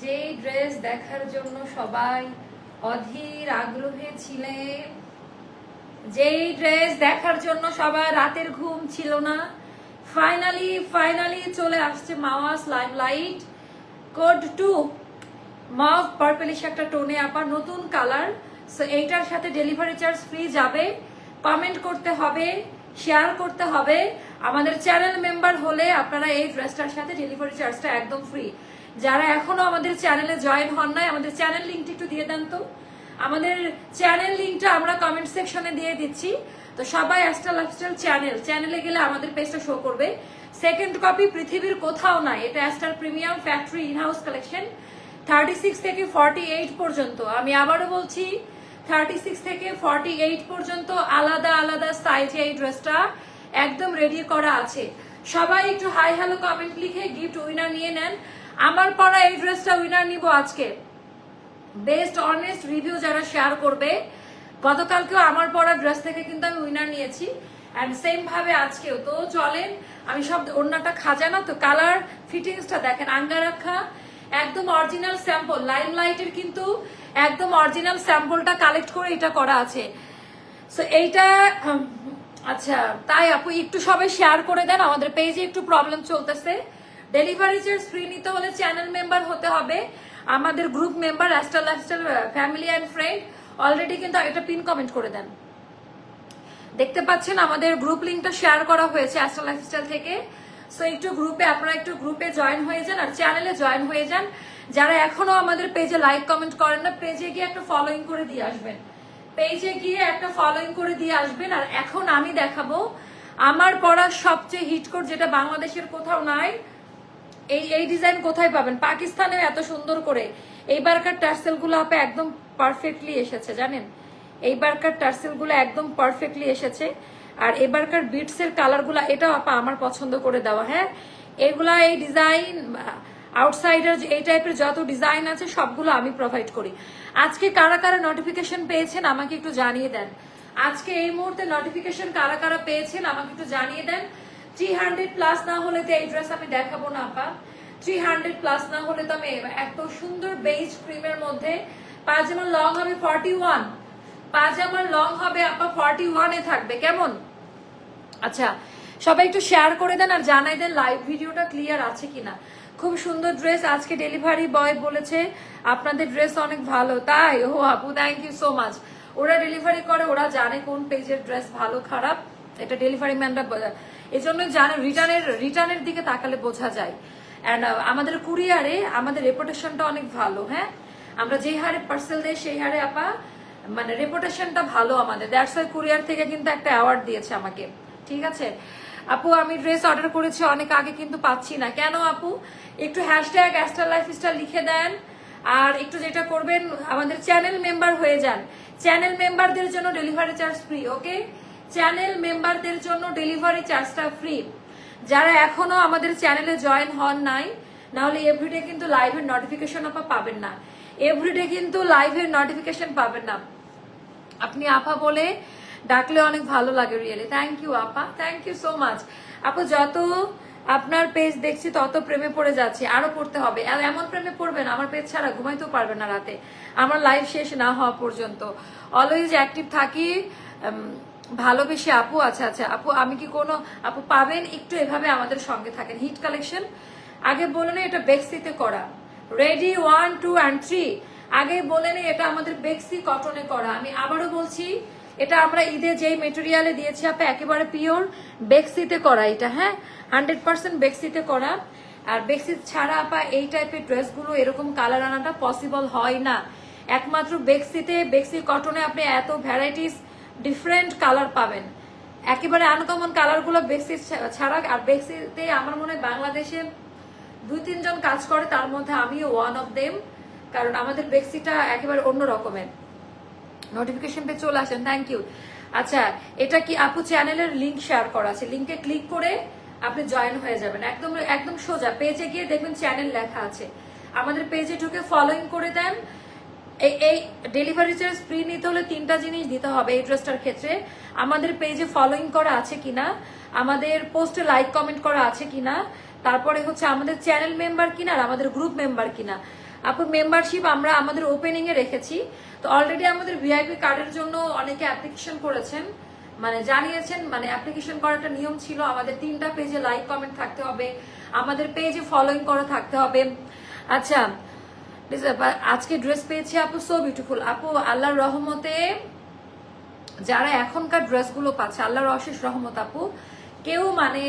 যেই ড্রেস দেখার জন্য সবাই অধীর আগ্রহে ছিলেন যেই ড্রেস দেখার জন্য সবার রাতের ঘুম ছিল না ফাইনালি ফাইনালি চলে আসছে Mawas live light code two মাভ purplish একটা টোনে আবার নতুন কালার সো এইটার সাথে ডেলিভারি চার্জ ফ্রি যাবে কমেন্ট করতে হবে শেয়ার করতে হবে, আমাদের চ্যানেল মেম্বার হলে আপনারা এই ড্রেসটার সাথে ডেলিভারি চার্জটা একদম ফ্রি যারা এখনও আমাদের চ্যানেলে জয়েন হন নাই, আমাদের চ্যানেল লিঙ্কটা একটু দিয়ে দেন তো। আমাদের চ্যানেল লিঙ্কটা আমরা কমেন্ট সেকশনে দিয়ে দিচ্ছি। তো সবাই অ্যাস্ট্রা লাইফস্টাইল চ্যানেল চ্যানেলে গেলে আমাদের পেজটা শো করবে। সেকেন্ড কপি পৃথিবীর কোথাও নাই, এটা Aster premium factory in house collection thirty six থেকে ফর্টি এইট পর্যন্ত। আমি আবারও বলছি থার্টি সিক্স থেকে ফর্টি এইট পর্যন্ত আলাদা আলাদা সাইজে এই ড্রেসটা একদম রেডি করা আছে। সবাই একটু হাই হ্যালো কমেন্ট লিখে গিফট উইনার নিয়ে নেন। আমার পরা এই ড্রেসটা উইনার নিব আজকে। বেস্ট অনেস্ট রিভিউ যারা শেয়ার করবে, গতকালকেও আমার পরা ড্রেস থেকে কিন্তু আমি উইনার নিয়েছি। অ্যান্ড সেম ভাবে আজকেও। তো চলেন, আমি সব অন্যটা খাজা না তো কালার ফিটিংসটা দেখেন, আঙ্গারাখা, একদম অরিজিনাল স্যাম্পল লাইম লাইটের কিন্তু একদম অরিজিনাল স্যাম্পলটা কালেক্ট করে এটা করা আছে। সো এইটা আচ্ছা তাই আপু, একটু সবাই শেয়ার করে দেন, আমাদের পেজে একটু প্রবলেম চলতেছে। ডেলিভারি চার্জ ফ্রি নিতে হলে চ্যানেল মেম্বার হতে হবে। আমাদের group member Aster lifestyle family and friend already কিন্তু একটা পিন কমেন্ট করে দেন। দেখতে পাচ্ছেন আমাদের গ্রুপ লিঙ্কটা শেয়ার করা হয়েছে অ্যাস্ট্রা লাইফস্টাইল থেকে। সো একটু গ্রুপে আপনারা একটু গ্রুপে জয়েন হয়ে যান আর চ্যানেলে জয়েন হয়ে যান। যারা এখনও আমাদের পেজে লাইক কমেন্ট করেন না পেজে গিয়ে একটা ফলোইং করে দিয়ে আসবেন। পেজে গিয়ে একটা ফলোইং করে দিয়ে আসবেন আর এখন আমি দেখাবো আমার পড়া সবচেয়ে হিট কোড যেটা বাংলাদেশের কোথাও নাই এই এই ডিজাইন কোথায় পাবেন? পাকিস্তানে এত সুন্দর করে। এইবারকার টার্সেলগুলো আপে একদম পারফেক্টলি এসেছে, জানেন? এইবারকার টার্সেলগুলো একদম পারফেক্টলি এসেছে। আর এবারকার বিটস এর কালারগুলা, এটাও আপা আমার পছন্দ করে দেওয়া হ্যাঁ? এগুলা এই ডিজাইন আউটসাইডার এই টাইপের যত ডিজাইন আছে, সবগুলো আমি প্রোভাইড করি। আজকে কারা কারা নোটিফিকেশন পেয়েছেন আমাকে একটু জানিয়ে দেন। আজকে এই মুহূর্তে নোটিফিকেশন কারা কারা পেয়েছেন আমাকে একটু জানিয়ে দেন। থ্রি হান্ড্রেড প্লাস না হলে তো এই ড্রেস আমি দেখাবো না, আপা। থ্রি হান্ড্রেড প্লাস না হলে তো আমি এত সুন্দর বেজ ক্রিমের মধ্যে পাজামার লং হবে ফর্টি ওয়ান পাজামার লং হবে আপা ফর্টি ওয়ানে থাকবে, কেমন? আচ্ছা সবাই একটু শেয়ার করে দেন আর জানাই দেন লাইভ ভিডিওটা ক্লিয়ার আছে কিনা। খুব সুন্দর ড্রেস আজকে ডেলিভারি বয় বলেছে, আপনাদের ড্রেস অনেক ভালো, তাই? ও আপু থ্যাংক ইউ সো মাচ ওরা ডেলিভারি করে, ওরা জানে কোন পেজের ড্রেস ভালো, খারাপ। এটা ডেলিভারি ম্যানরা এই জন্য জানে রিটার্নের রিটার্নের দিকে তাকালে বোঝা যায়। অ্যান্ড আমাদের কুরিয়ারে আমাদের রেপুটেশনটা অনেক ভালো হ্যাঁ? আমরা যেই হারে পার্সেল দিই, সেই হারে আপা মানে রেপুটেশনটা ভালো আমাদের। দ্যাটস ওয়াই কুরিয়ার থেকে কিন্তু একটা অ্যাওয়ার্ড দিয়েছে আমাকে। ঠিক আছে? আপু, আমি ড্রেস অর্ডার করেছি, অনেক আগে কিন্তু পাচ্ছি না। কেন আপু? একটু হ্যাশট্যাগ অ্যাস্টার লাইফ স্টাইল লিখে দেন। আর একটু যেটা করবেন, আমাদের চ্যানেল মেম্বার হয়ে যান। চ্যানেল মেম্বারদের জন্য delivery charge free okay channel মেম্বারদের জন্য ডেলিভারি চার্জটা ফ্রি যারা এখনও আমাদের চ্যানেলে জয়েন হন নাই, নাহলে এভরিডে কিন্তু লাইভের নোটিফিকেশন আপা পাবেন না। এভরিডে কিন্তু লাইভের নোটিফিকেশন পাবেন না। আপনি আপা বলে ডাকলে অনেক ভালো লাগে রিয়েলি থ্যাংক ইউ আপা থ্যাংক ইউ সো মাচ আপু, যত আপনার পেজ দেখছি, তত প্রেমে পড়ে যাচ্ছি। আরও পড়তে হবে। এমন প্রেমে পড়বেন, আমার পেজ ছাড়া ঘুমাইতেও পারবেন না রাতে। আমার লাইভ শেষ না হওয়া পর্যন্ত। অলওয়েজ অ্যাক্টিভ থাকি ভালোবেসে আপু আচ্ছা আচ্ছা আপু, আমি কি কোনো, আপু পাবেন? একটু এভাবে আমাদের সঙ্গে থাকেন। Hit collection. আগে বলে না এটা বেক্সিতে করা। Ready one two and three আগে বলে নেই, এটা আমাদের বেক্সি কটনে করা। আমি আবারও বলছি, এটা আমরা ঈদে যেই মেটেরিয়ালে দিয়েছি আপনি একেবারে পিওর বেক্সিতে করা এটা হ্যাঁ? হান্ড্রেড পার্সেন্ট বেক্সিতে করা। আর বেক্সি ছাড়া, আপা, এই টাইপের ড্রেসগুলো এরকম কালার আনাটা পসিবল হয় না। একমাত্র বেক্সিতে, বেক্সি কটনে আপনি এত ভ্যারাইটিস ডিফারেন্ট কালার পাবেন। একেবারে আনকমন কালারগুলো বেক্সি ছাড়া আর বেক্সিতে আমার মনে হয় বাংলাদেশে দুই তিনজন কাজ করে, তার মধ্যে আমিও ওয়ান অফ দেম কারণ আমাদের বেক্সিটা একেবারে অন্য রকমের। নোটিফিকেশন পে চলে আসেন থ্যাংক ইউ আচ্ছা এটা কি আপু চ্যানেলের লিংক শেয়ার করা আছে? লিংকে ক্লিক করে আপনি জয়েন হয়ে যাবেন। একদম একদম সোজা পেজে গিয়ে দেখবেন চ্যানেল লেখা আছে। আমাদের পেজে ঢুকে ফলোইং করে দেন। এই এই ডেলিভারি চার্জ ফ্রি নিতে হলে তিনটা জিনিস দিতে হবে এই ড্রেসটার ক্ষেত্রে। আমাদের পেজে ফলোইং করা আছে কিনা, আমাদের পোস্টে লাইক কমেন্ট করা আছে কিনা, তারপরে হচ্ছে আমাদের চ্যানেল মেম্বার কিনা আর আমাদের গ্রুপ মেম্বার কিনা। আপু মেম্বারশিপ আমরা আমাদের ওপেনিং এ রেখেছি। তো অলরেডি আমাদের ভিআইপি কার্ডের জন্য অনেকে অ্যাপ্লিকেশন করেছেন। মানে জানিয়েছেন মানে অ্যাপ্লিকেশন করাটা নিয়ম ছিল, আমাদের তিনটা পেজে লাইক কমেন্ট থাকতে হবে, আমাদের পেজে ফলোইং করা থাকতে হবে। আচ্ছা আজকে ড্রেস পেয়েছি আপু সো বিউটিফুল আপু, আল্লাহর রহমতে যারা এখনকার ড্রেসগুলো পাচ্ছে, আল্লাহর অশেষ রহমত আপু, কেউ মানে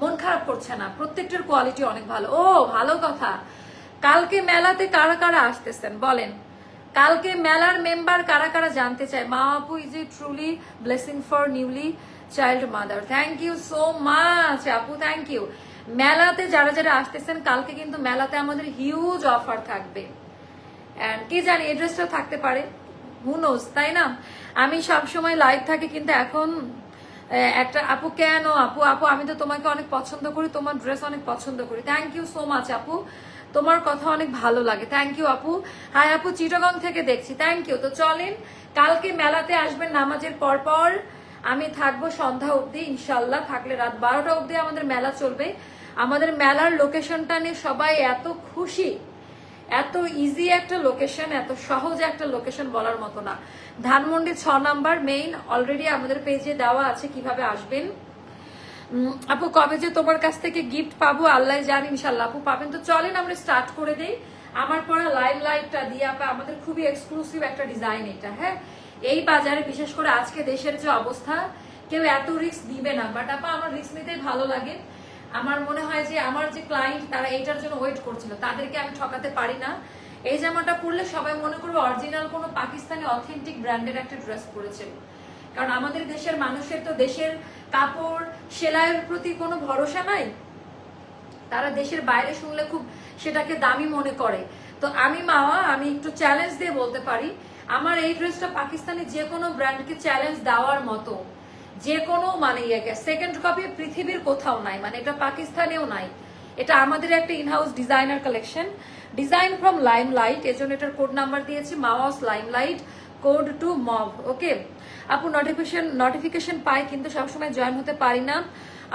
মন খারাপ করছে না। প্রত্যেকটার কোয়ালিটি অনেক ভালো। ও, ভালো কথা। কালকে মেলাতে কারা কারা আসতেছেন? বলেন। কালকে মেলার মেম্বার কারা কারা জানতে চায়? মা আপু is a truly blessing for newly child mother thank you so much আপু থ্যাংক ইউ মেলাতে যারা যারা আসতেছেন, কালকে কিন্তু মেলাতে আমাদের হিউজ অফার থাকবে। And কে জানি, এই ড্রেসটা থাকতে পারে? হুনোস তাই না? আমি সব সময় লাইভ থাকি, কিন্তু এখন একটা আপু, কেন আপু? আপু, আমি তো তোমাকে অনেক পছন্দ করি, তোমার ড্রেস অনেক পছন্দ করি। থ্যাংক ইউ সো মাচ আপু। তোমার কথা অনেক ভালো লাগে। থ্যাংক ইউ আপু। হাই আপু চিটাগং থেকে দেখছি। থ্যাংক ইউ তো চলেন, কালকে মেলাতে আসবেন নামাজের পর পর। আমি থাকব সন্ধ্যা অবধি ইনশাল্লাহ থাকলে রাত বারোটা অবধি আমাদের মেলা চলবে। আমাদের মেলার লোকেশনটা নিয়ে সবাই এত খুশি। এত ইজি একটা লোকেশন এত সহজ একটা লোকেশন বলার মতো না। ধানমন্ডি ছ নাম্বার মেইন অলরেডি আমাদের পেজে দেওয়া আছে কীভাবে আসবেন। আপু, কবে যে তোমার কাছ থেকে গিফট পাবো আল্লাহ জানি ইনশাল্লাহ আপু, পাবেন তো, চলেন আমরা স্টার্ট করে দেই। আমার পরা লাইভ লাইটটা দিয়ে আপা, আমাদের খুবই এক্সক্লুসিভ একটা ডিজাইন এটা হ্যাঁ? এই বাজারে, বিশেষ করে আজকে দেশের যে অবস্থা, কেউ এত রিস্ক দিবে না। বাট আপা, আমার রিস্ক নিতেই ভালো লাগে। আমার মনে হয় যে আমার যে ক্লায়েন্ট তারা এইটার জন্য ওয়েট করছিল, তাদেরকে আমি ঠকাতে পারি না। এই জামাটা পরলে সবাই মনে করবে অরিজিনাল কোনো পাকিস্তানি অথেন্টিক ব্র্যান্ডের একটা ড্রেস পরেছে। কারণ আমাদের দেশের মানুষের তো দেশের কাপড় সেলাইয়ের প্রতি কোনো ভরসা নাই। তারা দেশের বাইরে শুনলে খুব সেটাকে দামি মনে করে। তো আমি মাওয়া, আমি একটু চ্যালেঞ্জ দিয়ে বলতে পারি, আমার এই ড্রেসটা পাকিস্তানি যে কোনো ব্র্যান্ডকে চ্যালেঞ্জ দেওয়ার মতো। যে কোনো মানে সেকেন্ড কপি পৃথিবীর কোথাও নাই মানে এটা পাকিস্তানেও নাই। এটা আমাদের একটা in house designer collection design from lime light জন্য এটার কোড নাম্বার দিয়েছি Mawas lime light code two mob okay আপু নোটিফিকেশন নোটিফিকেশন পাই, কিন্তু সবসময় জয়েন হতে পারি না।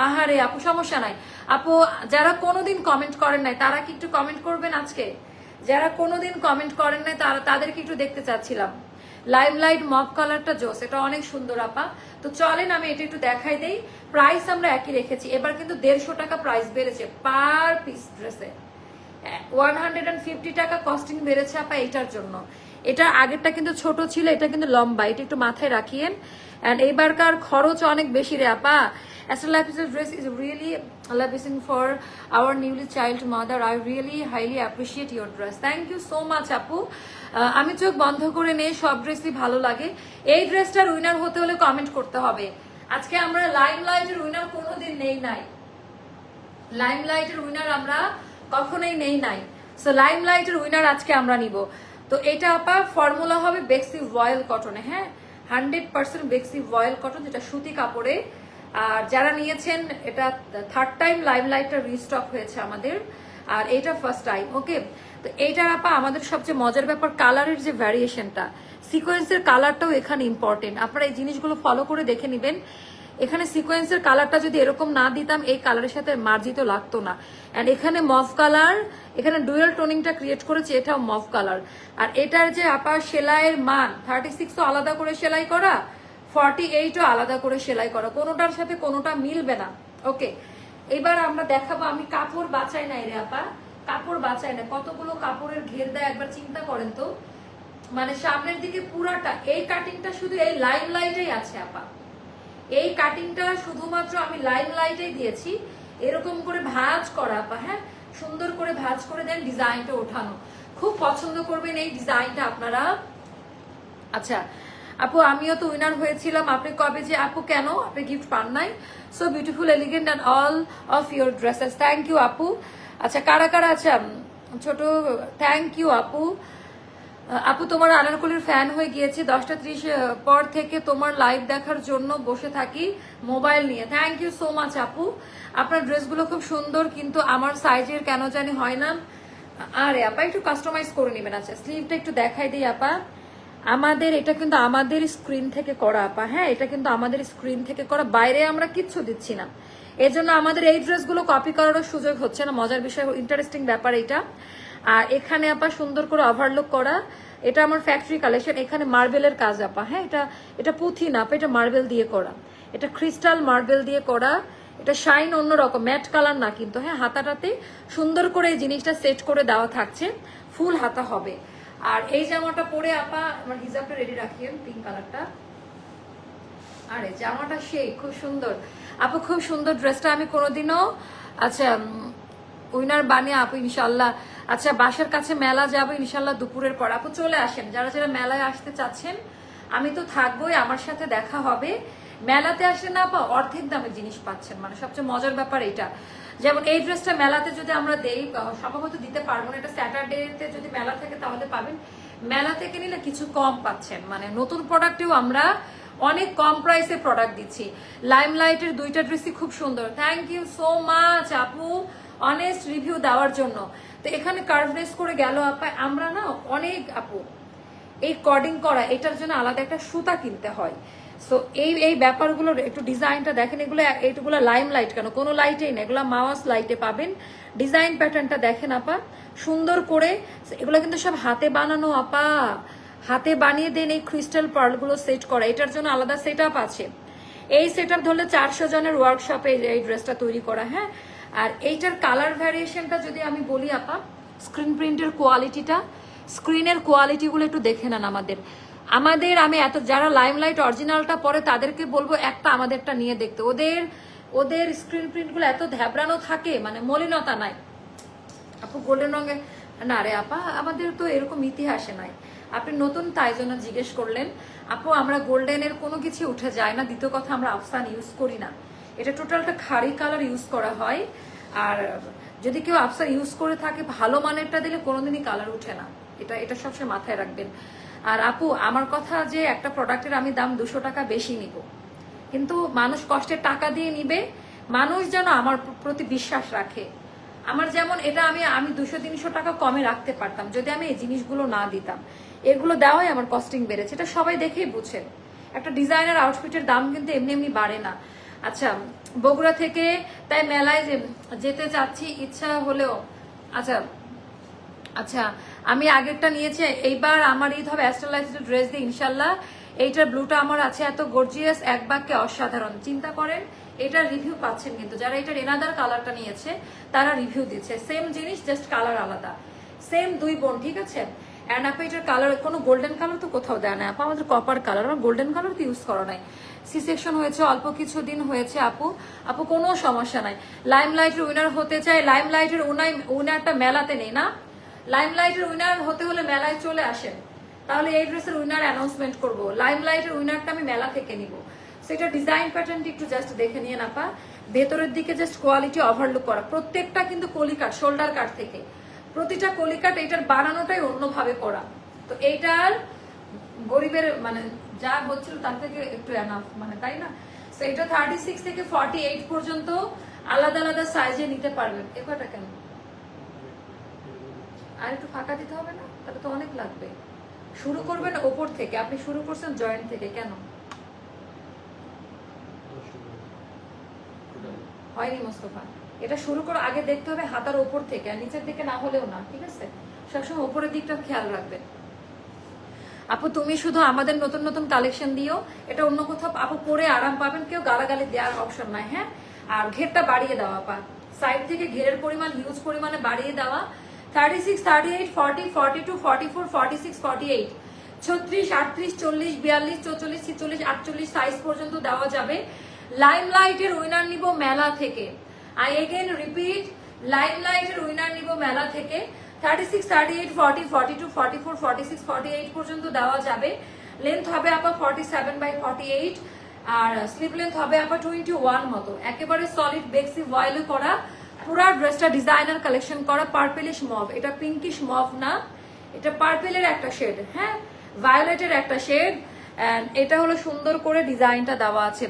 আহারে, আপু, সমস্যা নাই। আপু, যারা কোনোদিন কমেন্ট করেন নাই, তারা কি একটু কমেন্ট করবেন আজকে? যারা কোনোদিন কমেন্ট করেন নাই, তারা, তাদেরকে একটু দেখতে চাচ্ছিলাম। লাইভ লাইট মপ কালারটা জোস, এটা অনেক সুন্দর, আপা। তো চলেন, আমি এটা একটু দেখাই দেই। প্রাইস আমরা একই রেখেছি। এবার কিন্তু দেড়শো টাকা প্রাইস বেড়েছে পার পিস ড্রেসে ওয়ান হান্ড্রেড অ্যান্ড ফিফটি টাকা কস্টিং বেড়েছে, আপা এটার জন্য। এটা আগেরটা কিন্তু ছোট ছিল, এটা কিন্তু লম্বা। এটা একটু মাথায় রাখিয়েন। অ্যান্ড এইবারকার খরচ অনেক বেশি রে, আপা। Astrolabis's dress is really labising for our newly child mother. I really highly appreciate your dress. Thank you so much, আপু। আমি চোখ বন্ধ করে নিয়ে সব ড্রেসই ভালো লাগে। এই ড্রেসটার উইনার হতে হলে কমেন্ট করতে হবে। আজকে আমরা লাইম লাইটের উইনার কোনোদিন নেই নাই। লাইম লাইটের উইনার আমরা কখনোই নেই নাই। সো লাইম লাইটের উইনার আজকে আমরা নিব। তো এটা আপা ফর্মুলা হবে বেক্সি ভয়েল কটনে হ্যাঁ? হান্ড্রেড পার্সেন্ট বেক্সি ভয়েল কটন যেটা সুতি কাপড়ে আর যারা নিয়েছেন, এটা থার্ড টাইম লাইম লাইটটা রিস্টক হয়েছে আমাদের, আর এটা ফার্স্ট টাইম ওকে তো এইটার আপা, আমাদের সবচেয়ে মজার ব্যাপার কালারের যে ভ্যারিয়েশনটা সিকোয়েন্সের কালারটাও এখানে ইম্পর্টেন্ট আপনারা এই জিনিসগুলো ফলো করে দেখে নেবেন। এখানে সিকোয়েন্সের কালারটা যদি এরকম না দিতাম, এই কালারের সাথে মার্জিত লাগতো না। অ্যান্ড এখানে মফ কালার এখানে ডুয়েল টোনিংটা ক্রিয়েট করেছে, এটাও মফ কালার আর এটার যে আপার সেলাইয়ের মান থার্টি সিক্স তো আলাদা করে সেলাই করা ফর্টি এইটও আলাদা করে সেলাই করা। কোনোটার সাথে কোনোটা মিলবে না। ওকে এবার আমরা দেখাবো, আমি কাপড় বাঁচাই নাই রে আপা। কাপড় বাঁচাই না কতগুলো কাপড়ের ঘের দেয় একবার চিন্তা করেন তো। মানে সামনের দিকে পুরাটা, এই কাটিংটা শুধু এই লাইন লাইটেই আছে আপা। এই কাটিংটা শুধুমাত্র আমি লাইন লাইটেই দিয়েছি। এরকম করে ভাঁজ করা আপা হ্যাঁ? সুন্দর করে ভাঁজ করে দেন ডিজাইনটা ওঠানো। খুব পছন্দ করবেন এই ডিজাইনটা আপনারা। আচ্ছা আপু, আমিও তো উইনার হয়েছিলাম। আপনি কবে যে, আপু, কেন? আপনি গিফট পান নাই। So beautiful elegant and all of your dresses thank you আপু। আচ্ছা কারা কারা আচ্ছা ছোট থ্যাংক ইউ আপু। আপু, তোমার আনারকলির ফ্যান হয়ে গিয়েছে। দশটা ত্রিশ পর থেকে তোমার লাইভ দেখার জন্য বসে থাকি মোবাইল নিয়ে। থ্যাংক ইউ সো মাচ আপু। আপনার ড্রেসগুলো খুব সুন্দর, কিন্তু আমার সাইজের কেন জানি হয় না। আরে, আপা, একটু কাস্টমাইজ করে নেবেন। আচ্ছা স্লিভটা একটু দেখাই দিই, আপা। আমাদের, এটা কিন্তু আমাদের স্ক্রিন থেকে করা, আপা। হ্যাঁ এটা কিন্তু আমাদের স্ক্রিন থেকে করা। বাইরে আমরা কিচ্ছু দিচ্ছি না। এর জন্য আমাদের এই ড্রেসগুলো কপি করারও সুযোগ হচ্ছে না। মজার বিষয় ইন্টারেস্টিং ব্যাপার এটা। আর এখানে, আপা, সুন্দর করে ওভারলুক করা। এটা আমার ফ্যাক্টরি কালেকশন এখানে মার্বেলের কাজ, আপা। হ্যাঁ এটা এটা পুঁথি না আপা এটা মার্বেল দিয়ে করা। এটা ক্রিস্টাল মার্বেল দিয়ে করা। এটা শাইন অন্যরকম ম্যাট কালার না কিন্তু। হ্যাঁ হাতাটাতে সুন্দর করে এই জিনিসটা সেট করে দেওয়া থাকছে। ফুল হাতা হবে। আর এই জামাটা পরে আপা, আমার হিজাবটা রেডি রাখিয়েন পিঙ্ক কালারটা আরে, জামাটা সেই, খুব সুন্দর। আপু, খুব সুন্দর ড্রেসটা আমি কোনোদিনও আচ্ছা উইনার বানিয়ে আপু ইনশাল্লাহ আচ্ছা বাসার কাছে মেলা যাব ইনশাল্লাহ দুপুরের পর। আপু, চলে আসেন। যারা যারা মেলায় আসতে চাচ্ছেন, আমি তো থাকবোই, আমার সাথে দেখা হবে। মেলাতে আসলে না আপা, অর্ধেক দামে জিনিস পাচ্ছেন। মানে সবচেয়ে মজার ব্যাপার এটা যেমন এই ড্রেসটা মেলাতে যদি আমরা দেই সম্ভবত দিতে পারব না। এটা স্যাটারডেতে যদি মেলা থাকে তাহলে পাবেন। মেলা থেকে নিলে কিছু কম পাচ্ছেন। মানে নতুন প্রোডাক্টেও আমরা অনেক কম প্রাইসে প্রোডাক্ট দিচ্ছি। লাইম লাইটের দুইটা ড্রেসই খুব সুন্দর। থ্যাংক ইউ সো মাচ আপু। অনেস্ট রিভিউ দেওয়ার জন্য। তো এখানে কার্ভনেস করে গেল আপা। আমরা না অনেক, আপু, এই কর্ডিং করা, এটার জন্য আলাদা একটা সুতা কিনতে হয়। সো এই এই ব্যাপারগুলোর একটু ডিজাইনটা দেখেন, এগুলো এইগুলো লাইম লাইট কেন? কোনো লাইটেই না এগুলো মাওয়াস লাইটে পাবেন। ডিজাইন প্যাটার্নটা দেখেন আপা। সুন্দর করে, এগুলো কিন্তু সব হাতে বানানো আপা। হাতে বানিয়ে দেন এই ক্রিস্টাল পার্লগুলো সেট করা। এটার জন্য আলাদা সেট আছে। এই সেট আপ ধরলে চারশো জনের ওয়ার্কশপে এই ড্রেসটা তৈরি করা হ্যাঁ? আর এইটার কালার ভ্যারিয়েশনটা যদি আমি বলি আপা স্ক্রিন প্রিন্টের কোয়ালিটিটা স্ক্রিনের কোয়ালিটিগুলো একটু দেখে নেন আমাদের। আমাদের, আমি এত, যারা লাইমলাইট অরিজিনালটা পরে তাদেরকে বলব একটা আমাদেরটা নিয়ে দেখতে। ওদের ওদের স্ক্রিন প্রিন্টগুলো এত ধ্যাবড়ানো থাকে মানে মলিনতা নাই। আপু গোল্ডেন রঙের না রে আপা, আমাদের তো এরকম ইতিহাসে নাই। আপনি নতুন তাই জন্য জিজ্ঞেস করলেন। আপু, আমরা গোল্ডেনের কোনো কিছু উঠে যায় না, দ্বিতীয় কথা আমরা আফসান ইউজ করি না। এটা টোটালটা খাড়ি কালার ইউজ করা হয়। আর যদি কেউ আফসান ইউজ করে থাকে, ভালো মানেরটা দিলে কোনোদিনই কালার উঠে না। এটা এটা সবসময় মাথায় রাখবেন। আর আপু, আমার কথা যে একটা প্রোডাক্টের আমি দাম দুশো টাকা বেশি নিব। কিন্তু মানুষ কষ্টের টাকা দিয়ে নিবে, মানুষ যেন আমার প্রতি বিশ্বাস রাখে। আমার যেমন এটা আমি আমি দুশো, তিনশো টাকা কমে রাখতে পারতাম, যদি আমি এই জিনিসগুলো না দিতাম। এগুলো দেওয়াই আমার কস্টিং বেড়েছে, এটা সবাই দেখেই বুঝেন। একটা ডিজাইনার আউটফিটের দাম কিন্তু এমনি এমনি বাড়ে না। আচ্ছা বগুড়া থেকে তাই মেলায় যেতে চাচ্ছি, ইচ্ছা হলেও আচ্ছা আচ্ছা আমি আগেরটা নিয়েছি, এইবার আমার ঈদ হবে অ্যাস্ট্রালাইজের ড্রেস দিয়ে ইনশাল্লাহ এইটার ব্লুটা আমার আছে এত গর্জিয়াস এক বাক্যে অসাধারণ। চিন্তা করেন এটার রিভিউ পাচ্ছেন কিন্তু। যারা এটার এনাদার কালারটা নিয়েছে, তারা রিভিউ দিচ্ছে। সেম জিনিস জাস্ট কালার আলাদা। সেম দুই বোন, ঠিক আছে? অ্যান্ড আপু, এটার কালার কোনো গোল্ডেন কালার তো কোথাও দেয় না। আপু, আমাদের কপার কালার আমার গোল্ডেন কালার তো ইউজ করা নাই। সি সেকশন হয়েছে, অল্প কিছু দিন হয়েছে, আপু। আপু, কোনো সমস্যা নাই। লাইম লাইটের উইনার হতে চাই লাইম লাইটের উনাই উইনারটা মেলাতে নেই না। লাইম লাইটের উইনার হতে হলে মেলায় চলে আসেন। তাহলে এই ড্রেসের উইনার অ্যানাউন্সমেন্ট করব। লাইম লাইটের উইনারটা আমি মেলা থেকে নিব। সেটা ডিজাইন প্যাটার্নটি একটু জাস্ট দেখে নিয়ে নাপা ভেতরের দিকে জাস্ট কোয়ালিটি ওভারলুক করা। প্রত্যেকটা কিন্তু কলিকাট শোল্ডার কাট থেকে। প্রতিটা কলিকাট এটার বানানোটাই অন্যভাবে করা। তো এইটার গরিবের মানে যা হচ্ছিল তার থেকে একটু এনাফ মানে তাই না? তো এটা থার্টি সিক্স থেকে ফর্টি এইট পর্যন্ত আলাদা আলাদা সাইজে নিতে পারবেন। এ কেন? আর একটু ফাঁকা দিতে হবে না? তাহলে তো অনেক লাগবে। শুরু করবেন ওপর থেকে। আপনি শুরু করছেন জয়েন্ট থেকে। কেন? হয়নি মোস্তফা। এটা শুরু করো, আগে দেখতে হবে হাতার ওপর থেকে, আর নিচের দিকে না হলেও না, ঠিক আছে? সবসময় ওপরের দিকটা খেয়াল রাখবেন আপু, তুমি শুধু আমাদের নতুন নতুন কালেকশন দিও। এটা অন্য কোথাও আপু পরে আরাম পাবেন, কেউ গালাগালি দেওয়ার অপশন নাই হ্যাঁ? আর ঘেরটা বাড়িয়ে দেওয়া আপা। সাইড থেকে ঘেরের পরিমাণ হিউজ পরিমাণে বাড়িয়ে দেওয়া। Thirty six thirty eight forty forty two forty four forty six forty eight ছত্রিশ, আটত্রিশ, চল্লিশ, বিয়াল্লিশ, চৌচল্লিশ, ছিচল্লিশ, আটচল্লিশ সাইজ পর্যন্ত দেওয়া যাবে। লাইম লাইটের উইনার নিব মেলা থেকে। আই এগেন রিপিট লাইম লাইটের উইনার নিব মেলা থেকে। Thirty six thirty eight forty forty two forty four forty six forty eight পর্যন্ত দেওয়া যাবে। লেন্থ হবে আপা forty seven by forty eight R slip length হবে আপা টোয়েন্টি ওয়ান মতো। একেবারে সলিড বেক্সি ভয়েলে করা। পুরা ড্রেসটা ডিজাইনার কালেকশন করা পার্পেলিশ মভ এটা পিঙ্কিশ মভ না। এটা পার্পেলের একটা শেড হ্যাঁ ভায়োলেটের একটা শেড এটা হলো সুন্দর করে ডিজাইনটা দেওয়া আছে।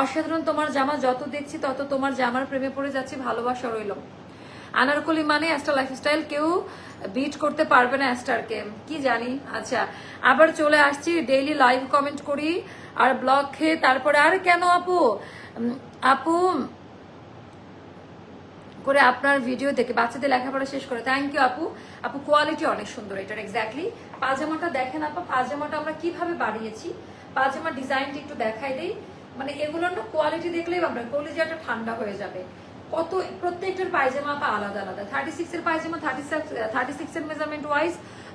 অসাধারণ তোমার জামা যত দেখছি তত তোমার জামার প্রেমে পড়ে যাচ্ছি, ভালোবাসা রইল। আনারকলি মানে অ্যাস্টার লাইফস্টাইল কেউ বিট করতে পারবে না অ্যাস্টারকে কি জানি? আচ্ছা আবার চলে আসছি ডেইলি লাইভ কমেন্ট করি। আর ব্লগ খেয়ে তারপরে, আর কেন আপু? আপু করে আপনার ভিডিও দেখে বাচ্চাদের লেখাপড়া শেষ করে। থ্যাংক ইউ আপু। আপু কোয়ালিটি অনেক সুন্দর এটার এক্স্যাক্টলি পাজামাটা দেখেন আপা, পাজামাটা আমরা কীভাবে বাড়িয়েছি পাজামা ডিজাইনটা একটু দেখাই দেই। মানে এগুলোর না কোয়ালিটি দেখলেই আপনার কলিজাটা ঠান্ডা হয়ে যাবে। কত, প্রত্যেকটার পায়জামা আপা আলাদা আলাদা। থার্টি সিক্স এর পায়জামা থার্টি সিক্স থার্টি সিক্স এর মেজারমেন্ট ওয়াইজ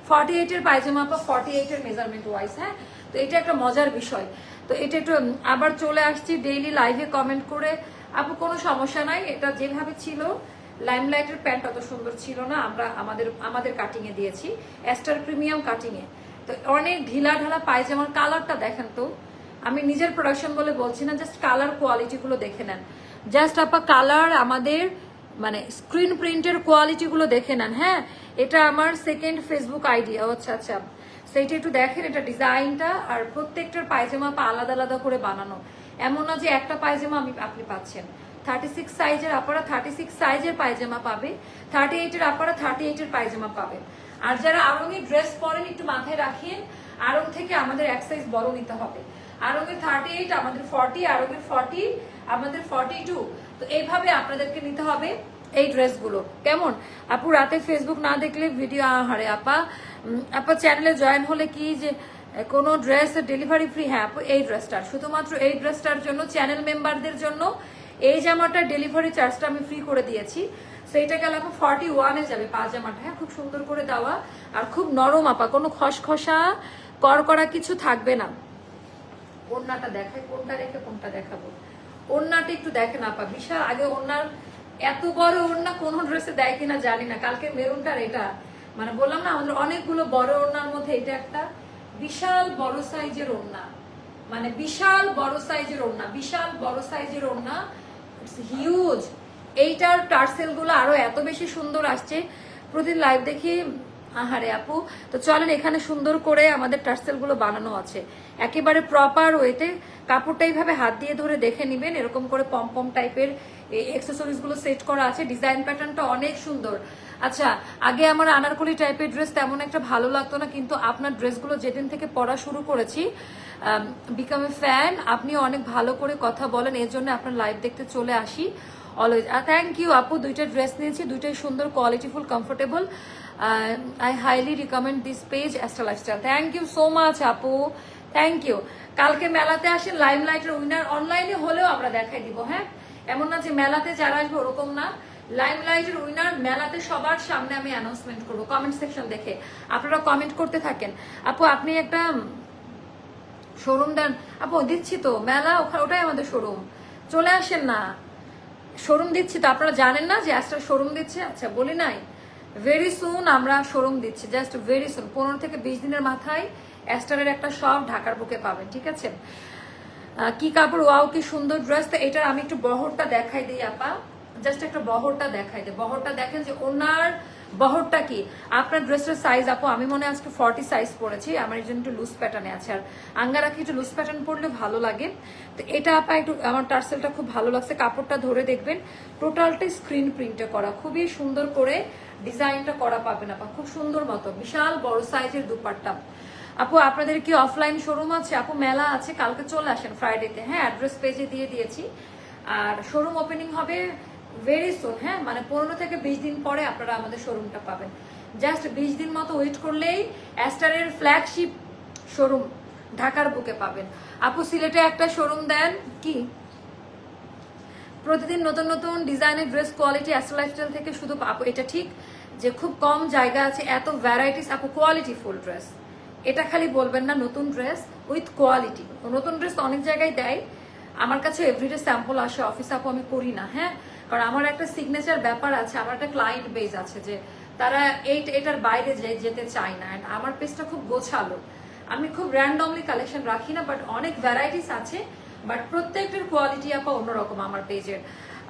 ফর্টি এইট এর পায়জামা আপা ফর্টি এইট এর মেজারমেন্ট ওয়াইজ হ্যাঁ? তো এটা একটা মজার বিষয়। তো এটা একটু আবার চলে আসছি ডেইলি লাইভে কমেন্ট করে। আপু, কোনো সমস্যা নাই। এটা যেভাবে ছিল লাইমলাইটের প্যান্ট অত সুন্দর ছিল না। আমরা আমাদের আমাদের কাটিং এ দিয়েছি। অ্যাস্টার প্রিমিয়াম কাটিং এ তো অনেক ঢিলা ঢালা পায়জামার কালারটা দেখেন তো। আমি নিজের প্রোডাকশন বলে বলছি না জাস্ট কালার কোয়ালিটি গুলো দেখে নেন। জাস্ট আপা কালার আমাদের মানে স্ক্রিন প্রিন্টের কোয়ালিটি গুলো দেখে নেন হ্যাঁ? এটা আমার সেকেন্ড ফেসবুক আইডিয়া আচ্ছা আচ্ছা। সেইটা একটু দেখেন, এটা ডিজাইনটা আর প্রত্যেকটার পায়জামা আলাদা আলাদা করে বানানো। এমন না যে একটা পায়জামা আমি আপনি পাচ্ছেন। থার্টি সিক্স সাইজের আপনারা থার্টি সিক্স সাইজের পায়জামা পাবে থার্টি এইটের আপনারা থার্টি এইটের পায়জামা পাবে আর যারা আরঙের ড্রেস পরেন, একটু মাথায় রাখিয়েন আরং থেকে আমাদের এক সাইজ বড় নিতে হবে। আরঙের থার্টি এইট আমাদের ফর্টি আরঙের ফর্টি আমাদের ফর্টি টু তো এইভাবে আপনাদেরকে নিতে হবে এই ড্রেসগুলো কেমন? আপু, রাতে ফেসবুক না দেখলে ভিডিও আহারে আপা। আপা চ্যানেলে জয়েন হলে কি যে কোনো ড্রেস ডেলিভারি ফ্রি হ্যাঁ এই ড্রেসটার শুধুমাত্র এই ড্রেসটার জন্য চ্যানেল মেম্বারদের জন্য এই জামাটার ডেলিভারি চার্জটা আমি ফ্রি করে দিয়েছি। সেইটা গেলে আপু ফর্টি ওয়ানে যাবে পাজামাটা হ্যাঁ খুব সুন্দর করে দেওয়া। আর খুব নরম আপা, কোনো খসখসা, করকরা কিছু থাকবে না। ওড়নাটা দেখাই, কোনটা রেখে কোনটা দেখাবো। ওড়নাটা একটু দেখেন আপা, বিশাল, আগে ওড়নার এত বড় ওড়না কোন ড্রেসে দেয় কিনা জানি না। কালকে মেরুনটার এটা মানে বললাম না, আমাদের অনেকগুলো বড় ওড়নার মধ্যে এটা একটা। বিশাল বড় সাইজের ওড়না। মানে বিশাল বড় সাইজের ওড়না, বিশাল বড় সাইজের ওড়না। হিউজ এইটার টার্সেলগুলো আরও এত বেশি সুন্দর আসছে। প্রতিদিন লাইভ দেখি, আহারে আপু। তো চলেন, এখানে সুন্দর করে আমাদের টার্সেলগুলো বানানো আছে। একেবারে প্রপার ওয়েতে কাপড়টা এইভাবে হাত দিয়ে ধরে দেখে নিবেন। এরকম করে পম পম টাইপের এক্সেসরিজগুলো সেট করা আছে। ডিজাইন প্যাটার্নটা অনেক সুন্দর। আচ্ছা আগে আমার আনারকলি টাইপের ড্রেস তেমন একটা ভালো লাগতো না, কিন্তু আপনার ড্রেসগুলো যেদিন থেকে পরা শুরু করেছি বিকাম এ ফ্যান আপনি অনেক ভালো করে কথা বলেন, এর জন্য আপনার লাইভ দেখতে চলে আসি অলওয়েজ থ্যাংক ইউ আপু, দুইটা ড্রেস নিয়েছি, দুইটাই সুন্দর qualityful comfortable I highly recommend this page Astra lifestyle thank you so much আপু থ্যাংক ইউ কালকে মেলাতে আসেন লাইম লাইটের উইনার অনলাইনে হলেও আমরা দেখাই দিব হ্যাঁ? এমন না যে মেলাতে যারা আসবে ওরকম না। লাইম লাইটের উইনার মেলাতে সবার সামনে আমি অ্যানাউন্সমেন্ট করব। কমেন্ট সেকশন দেখে। আপনারা কমেন্ট করতে থাকেন। আপু, আপনি একটা শোরুম দেন। আপু, দিচ্ছি তো। মেলা ওটাই আমাদের শোরুম চলে আসেন না। শোরুম দিচ্ছি তো। আপনারা জানেন না যে অ্যাস্টার শোরুম দিচ্ছে? আচ্ছা বলি নাই। ভেরি সুন আমরা শোরুম দিচ্ছি। জাস্ট ভেরি সুন পনেরো থেকে বিশ দিনের মাথায় অ্যাস্টারের একটা সব ঢাকার বুকে পাবেন, ঠিক আছে? কি কাপড়? ওয়াও কি সুন্দর ড্রেস তো এটার আমি একটু বহরটা দেখাই দিই, আপা। জাস্ট একটা বহরটা দেখাই দেয় বহরটা দেখেন যে ওনার বহরটা কি? আপনার ড্রেসের সাইজ আপু, আমি মনে আজকে ফর্টি সাইজ পরেছি, আমার জন্য একটু লুজ প্যাটার্নে আছে। আর আঙ্গারা কি একটু লুজ প্যাটার্ন পরলে ভালো লাগে। তো এটা আপা একটু, আমার টার্সেলটা খুব ভালো লাগছে, কাপড়টা ধরে দেখবেন টোটালটাই স্ক্রিন প্রিন্টে করা। খুবই সুন্দর করে ডিজাইনটা করা পাবেন আপা, খুব সুন্দর মতো, বিশাল বড় সাইজের দুপাট্টা। আপু, আপনাদের কি অফলাইন শোরুম আছে? আপু, মেলা আছে, কালকে চলে আসেন ফ্রাইডেতে হ্যাঁ অ্যাড্রেস পেজে দিয়ে দিয়েছি। আর শোরুম ওপেনিং হবে ভেরি সুন হ্যাঁ? মানে পনেরো থেকে বিশ দিন পরে আপনারা আমাদের শোরুমটা পাবেন। জাস্ট বিশ দিন মতো ওয়েট করলেই অ্যাস্টারের ফ্ল্যাগশিপ শোরুম ঢাকার বুকে পাবেন। আপু, সিলেটে একটা শোরুম দেন। কি? প্রতিদিন নতুন নতুন ডিজাইনের ড্রেস কোয়ালিটি অ্যাস্ট্রা লাইফস্টাইল থেকে শুধু আপু, এটা ঠিক যে খুব কম জায়গা আছে, এত ভ্যারাইটিস আপু কোয়ালিটি ফুল ড্রেস এটা খালি বলবেন না, নতুন ড্রেস উইথ কোয়ালিটি নতুন ড্রেস অনেক জায়গায় দেয়। আমার কাছে এভরিডে স্যাম্পল আসে অফিস আপু, আমি করি না হ্যাঁ? কারণ আমার একটা সিগনেচার ব্যাপার আছে, আমার একটা ক্লায়েন্ট বেজ আছে যে তারা এই, এটার বাইরে যেতে চায় না। And আমার পেজটা খুব গোছালো। আমি খুব র্যান্ডমলি কালেকশন রাখি না বাট অনেক ভ্যারাইটিস আছে বাট প্রত্যেকটার কোয়ালিটি আপা অন্যরকম আমার পেজের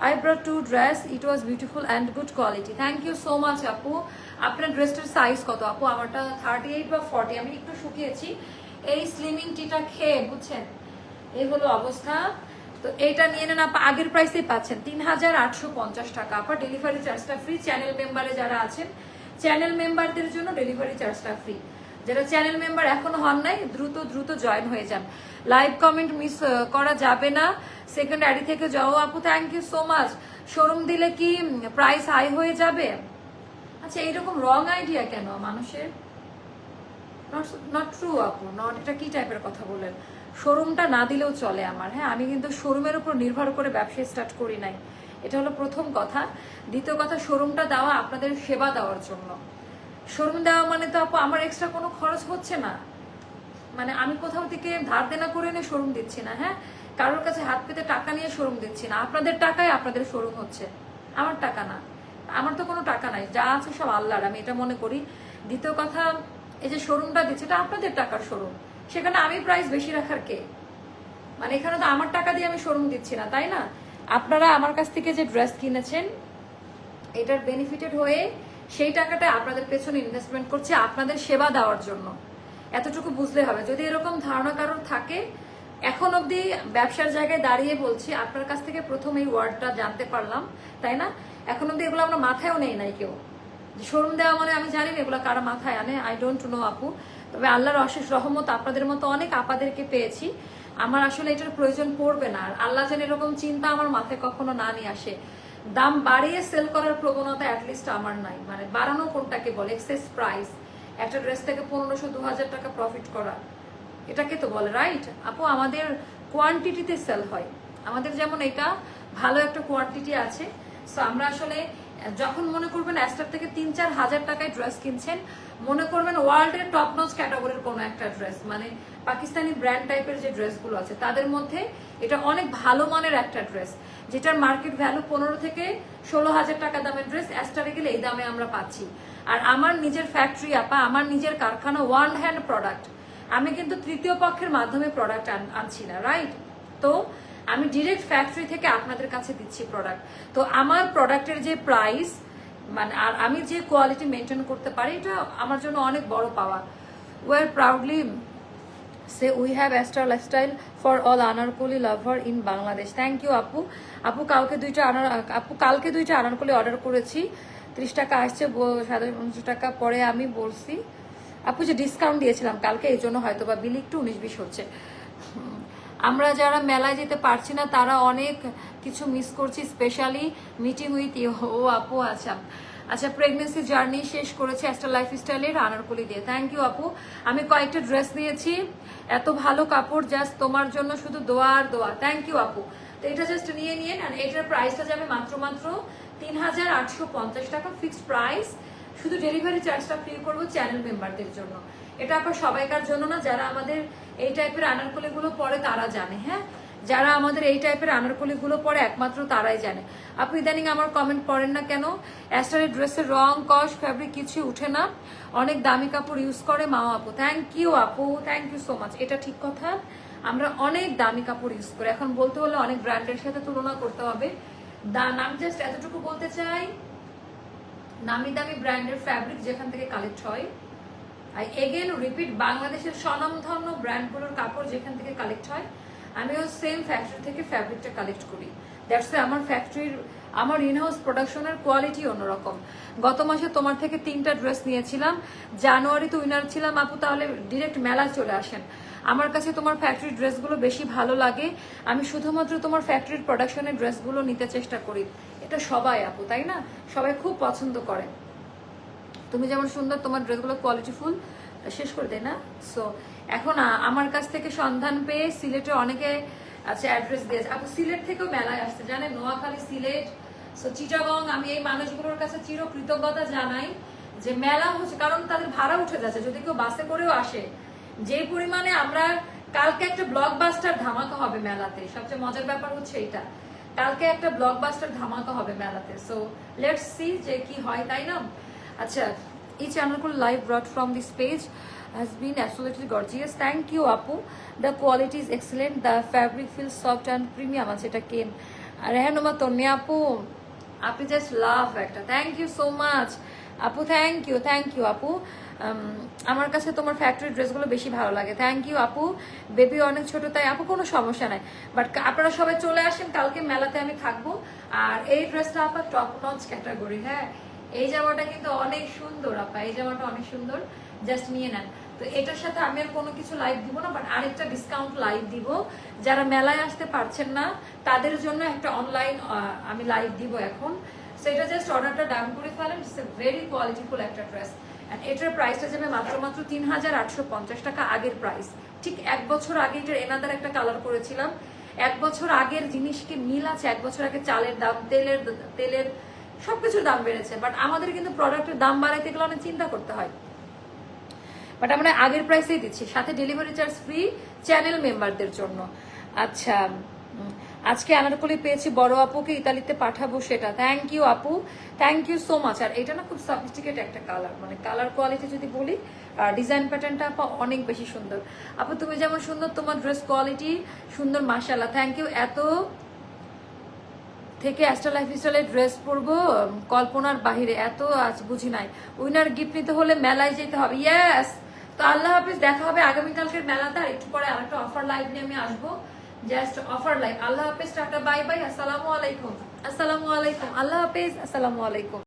I brought two dress it was beautiful and good quality thank you so much আপু। আপনার ড্রেসটার সাইজ কত আপু? আমারটা থার্টি এইট বা ফর্টি আমি একটু শুকিয়েছি। এই স্লিমিং টিটা খেয়ে, বুঝছেন? এই হলো অবস্থা। তো এটা নিয়ে নেন আপা, আগের প্রাইসেই পাচ্ছেন তিন হাজার আটশো পঞ্চাশ টাকা। আপা ডেলিভারি চার্জটা ফ্রি চ্যানেল মেম্বারে যারা আছেন চ্যানেল মেম্বারদের জন্য ডেলিভারি চার্জটা ফ্রি যারা চ্যানেল মেম্বার এখনও হন নাই, দ্রুত দ্রুত জয়েন হয়ে যান। লাইভ কমেন্ট মিস করা যাবে না। সেকেন্ড আইডি থেকে যাও আপু thank you so much showroom দিলে কি প্রাইস হাই হয়ে যাবে? আচ্ছা এইরকম রং আইডিয়া কেন মানুষের? নট ট্রু আপু নট এটা কি টাইপের কথা বলেন শোরুমটা না দিলেও চলে আমার হ্যাঁ? আমি কিন্তু শোরুমের উপর নির্ভর করে ব্যবসা স্টার্ট করি নাই। এটা হলো প্রথম কথা। দ্বিতীয় কথা, শোরুমটা দেওয়া আপনাদের সেবা দেওয়ার জন্য। শোরুম দেওয়া মানে তো আপু, আমার এক্সট্রা কোনো খরচ হচ্ছে না। মানে আমি কোথাও থেকে ধার দেনা করে এনে শোরুম দিচ্ছি না হ্যাঁ? কারোর কাছে হাত পেতে টাকা নিয়ে শোরুম দিচ্ছি না। আপনাদের টাকায় আপনাদের শোরুম হচ্ছে। আমার টাকা না। আমার তো কোনো টাকা নাই। যা আছে সব আল্লাহর। আমি এটা মনে করি। দ্বিতীয় কথা, এই যে শোরুমটা দিচ্ছে, এটা আপনাদের টাকার শোরুম। সেখানে আমি প্রাইস বেশি রাখার কে? মানে এখানে তো আমার টাকা দিয়ে আমি শোরুম দিচ্ছি না, তাই না? আপনারা আমার কাছ থেকে যে ড্রেস কিনেছেন, এটার বেনিফিটেড হয়ে সেই টাকাটা আপনাদের পেছনে ইনভেস্টমেন্ট করছে আপনাদের সেবা দেওয়ার জন্য। এতটুকু বুঝলে হবে। যদি এরকম ধারণা কারোর থাকে, এখন অবধি ব্যবসার জায়গায় দাঁড়িয়ে বলছি, আপনার কাছ থেকে প্রথম এই ওয়ার্ডটা জানতে পারলাম, তাই না? এখন অবধি এগুলো আমরা মাথায়ও নেই নাই কেউ। শোরুম দেওয়া মানে আমি জানি না এগুলো কারা মাথায় আনে আই ডোন্ট নো আপু। তবে আল্লাহর অশেষ রহমত আপনাদের মতো অনেক আপাদেরকে পেয়েছি। আমার আসলে এটার প্রয়োজন পড়বে না। আর আল্লাহ যেন এরকম চিন্তা আমার মাথায় কখনো না নিয়ে আসে। দাম বাড়িয়ে সেল করার প্রবণতা অ্যাটলিস্ট আমার নাই। মানে বাড়ানো কোনটাকে বলে? এক্সেস প্রাইস একটা ড্রেস থেকে পনেরোশো দু হাজার টাকা প্রফিট করা। এটাকে তো বলে রাইট আপু, আমাদের কোয়ান্টিটিতে সেল হয়। আমাদের যেমন এটা ভালো একটা কোয়ান্টিটি আছে। সো আমরা আসলে যখন মনে করবেন অ্যাস্টার থেকে তিন, চার হাজার টাকায় ড্রেস কিনছেন, মনে করবেন ওয়ার্ল্ডের টপ নচ ক্যাটাগরির কোনো একটা ড্রেস মানে পাকিস্তানি ব্র্যান্ড টাইপের যে ড্রেসগুলো আছে, তাদের মধ্যে এটা অনেক ভালো মানের একটা ড্রেস যেটার মার্কেট ভ্যালু পনেরো থেকে ষোলো হাজার টাকা দামের ড্রেস অ্যাস্টারে গেলে এই দামে আমরা পাচ্ছি। আর আমার নিজের ফ্যাক্টরি আপা, আমার নিজের কারখানা ওয়ান হ্যান্ড প্রোডাক্ট আমি কিন্তু তৃতীয় পক্ষের মাধ্যমে প্রোডাক্ট আনছি না রাইট তো আমি ডিরেক্ট ফ্যাক্টরি থেকে আপনাদের কাছে দিচ্ছি প্রোডাক্ট তো আমার প্রোডাক্টের যে প্রাইস মানে আর আমি যে কোয়ালিটি মেনটেন করতে পারি, এটা আমার জন্য অনেক বড় পাওয়া। We're proudly say we have Aster lifestyle for all Anarkali lover in Bangladesh thank you আপু আপু কালকে দুইটা আনার আপু কালকে দুইটা আনারকলি অর্ডার করেছি। ত্রিশ টাকা আসছে সাড়ে উনশো টাকা পরে আমি বলছি। আপু যে ডিসকাউন্ট দিয়েছিলাম, কালকে এই জন্য হয়তো বা বিল একটু উনিশ বিশ হচ্ছে। আমরা যারা মেলায় যেতে পারছি না, তারা অনেক কিছু মিস করছি স্পেশালি মিটিং উইথ ও আপু আচ্ছা। আচ্ছা প্রেগনেন্সি জার্নি শেষ করেছে একটা লাইফস্টাইলের আনারকলি দিয়ে। থ্যাংক ইউ আপু। আমি কয়েকটা ড্রেস নিয়েছি। এত ভালো কাপড় জাস্ট তোমার জন্য শুধু দোয়া আর দোয়া। থ্যাংক ইউ আপু। তো এটা জাস্ট নিয়ে নেন এটার প্রাইসটা যাবে মাত্র মাত্র তিন হাজার আটশো পঞ্চাশ টাকা ফিক্সড প্রাইস শুধু ডেলিভারি চার্জটা ফ্রি করব চ্যানেল মেম্বারদের জন্য। এটা আবার সবাইকার জন্য না, যারা আমাদের এই টাইপের আনারকলিগুলো পরে তারা জানে হ্যাঁ? যারা আমাদের এই টাইপের আনারকলিগুলো পরে একমাত্র তারাই জানে। আপনি ইদানিং আমার কমেন্ট পড়েন না কেন? অ্যাস্টারের ড্রেসের রং কস ফ্যাব্রিক কিছুই উঠে না। অনেক দামি কাপড় ইউজ করে মাও আপু। থ্যাংক ইউ আপু থ্যাংক ইউ সো মাচ এটা ঠিক কথা। আমরা অনেক দামি কাপড় ইউজ করি। এখন বলতে হলে অনেক ব্র্যান্ডের সাথে তুলনা করতে হবে। দাম আমি জাস্ট এতটুকু বলতে চাই। নামি দামি ব্র্যান্ডের ফ্যাব্রিক যেখান থেকে কালেক্ট হয়। আর এগেন রিপিট বাংলাদেশের স্বনামধন্য ব্র্যান্ডগুলোর কাপড় যেখান থেকে কালেক্ট হয়, আমিও সেম ফ্যাক্টরি থেকে ফ্যাব্রিকটা কালেক্ট করি। দ্যাটস আমার ফ্যাক্টরির আমার ইনহাউস প্রোডাকশনের কোয়ালিটি অন্যরকম। গত মাসে তোমার থেকে তিনটা ড্রেস নিয়েছিলাম, জানুয়ারিতে উইনার ছিলাম, আপু তাহলে ডিরেক্ট মেলা চলে আসেন। আমার কাছে তোমার ফ্যাক্টরির ড্রেসগুলো বেশি ভালো লাগে, আমি শুধুমাত্র তোমার ফ্যাক্টরির প্রোডাকশনের ড্রেসগুলো নিতে চেষ্টা করি। এটা সবাই আপু, তাই না? সবাই খুব পছন্দ করে। তুমি যেমন সুন্দর, তোমার ড্রেসগুলো কোয়ালিটিফুল শেষ করে দেয় না? সো এখন আমার কাছ থেকে সন্ধান পেয়ে সিলেটে অনেকে আচ্ছা অ্যাড্রেস দিয়েছে। আপু, সিলেট থেকেও মেলায় আসছে, জানেন? নোয়াখালী, সিলেট। সো চিটাগং, আমি এই মানুষগুলোর কাছে চির কৃতজ্ঞতা জানাই যে মেলা হচ্ছে, কারণ তাদের ভাড়া উঠে যাচ্ছে। যদি কেউ বাসে করেও আসে যে পরিমাণে আমরা, কালকে একটা ব্লকবাস্টার ধামাকা হবে মেলাতে, সবচেয়ে মজার ব্যাপার হচ্ছে এটা। কালকে একটা ব্লকবাস্টার ধামাকা হবে মেলাতে। সো লেটস সি যে কি হয়, তাই না? আচ্ছা এই চ্যানেলগুলো live broad from this page has been absolutely gorgeous. Thank you, আপু। The quality is excellent. The fabric feels soft and premium, আছে এটা কেন রেহানুমা তন্নি আপু, আপনি জাস্ট লাভ একটা। থ্যাংক ইউ সো মাচ আপু থ্যাংক ইউ থ্যাংক ইউ আপু। আমার কাছে তোমার ফ্যাক্টরি ড্রেসগুলো বেশি ভালো লাগে। থ্যাংক ইউ আপু। বেবি অনেক ছোট, তাই আপু, কোনো সমস্যা নাই। বাট আপনারা সবাই চলে আসেন, কালকে মেলাতে আমি থাকব। আর এই ড্রেসটা আপনার টপ নচ ক্যাটাগরি হ্যাঁ? এই জামাটা কিন্তু অনেক সুন্দর, আপা। এই জামাটা অনেক সুন্দর। জাস্ট নিয়ে নেন। তো এটার সাথে আমি আর কোনো কিছু লাইভ দিব না বাট আরেকটা ডিসকাউন্ট লাইভ দিব। যারা মেলায় আসতে পারছেন না, তাদের জন্য একটা অনলাইন আমি লাইভ দিব এখন। সেটা জাস্ট অর্ডারটা ডান করে ফেলেন। ইটস এ ভেরি কোয়ালিটিফুল একটা ড্রেস এটার প্রাইসটা যাবে মাত্র মাত্র তিন হাজার আটশো পঞ্চাশ টাকা আগের প্রাইস ঠিক এক বছর আগে এটার এনাদার একটা কালার করেছিলাম। এক বছর আগের জিনিসকে মিল আছে, এক বছর আগে চালের দাম, তেলের তেলের সবকিছুর দাম বেড়েছে। বাট আমাদের কিন্তু প্রোডাক্টের দাম বাড়াইতে গেলে অনেক চিন্তা করতে হয়। বাট আমরা আগের প্রাইসেই দিচ্ছি, সাথে ডেলিভারি চার্জ ফ্রি চ্যানেল মেম্বারদের জন্য। আচ্ছা আজকে আনারকলি পেয়েছি, বড় আপুকে ইতালিতে পাঠাবো সেটা। থ্যাংক ইউ আপু। থ্যাংক ইউ সো মাচ আর এটা না খুব সফিস্টিকেট একটা কালার মানে কালার কোয়ালিটি যদি বলি ডিজাইন প্যাটার্নটা আপা অনেক বেশি সুন্দর। আপু, তুমি যেমন সুন্দর, তোমার ড্রেস কোয়ালিটি সুন্দর মাসাল্লাহ থ্যাংক ইউ এত থেকে অ্যাস্ট্রা লাইফ স্টাইলের ড্রেস পরবো কল্পনার বাহিরে। এত আজ বুঝি নাই। উইনার গিফট নিতে হলে মেলায় যেতে হবে। ইয়াস তো আল্লাহ হাফিজ, দেখা হবে আগামীকালকের মেলাতে। আর একটু পরে আরেকটা অফার লাইভ নিয়ে আমি আসব। জাস্ট অফার লাইক আল্লাহ হাফেজ টাটা বাই বাই আসসালামু আলাইকুম আসসালামু আলাইকুম আল্লাহ হাফেজ আসসালামু আলাইকুম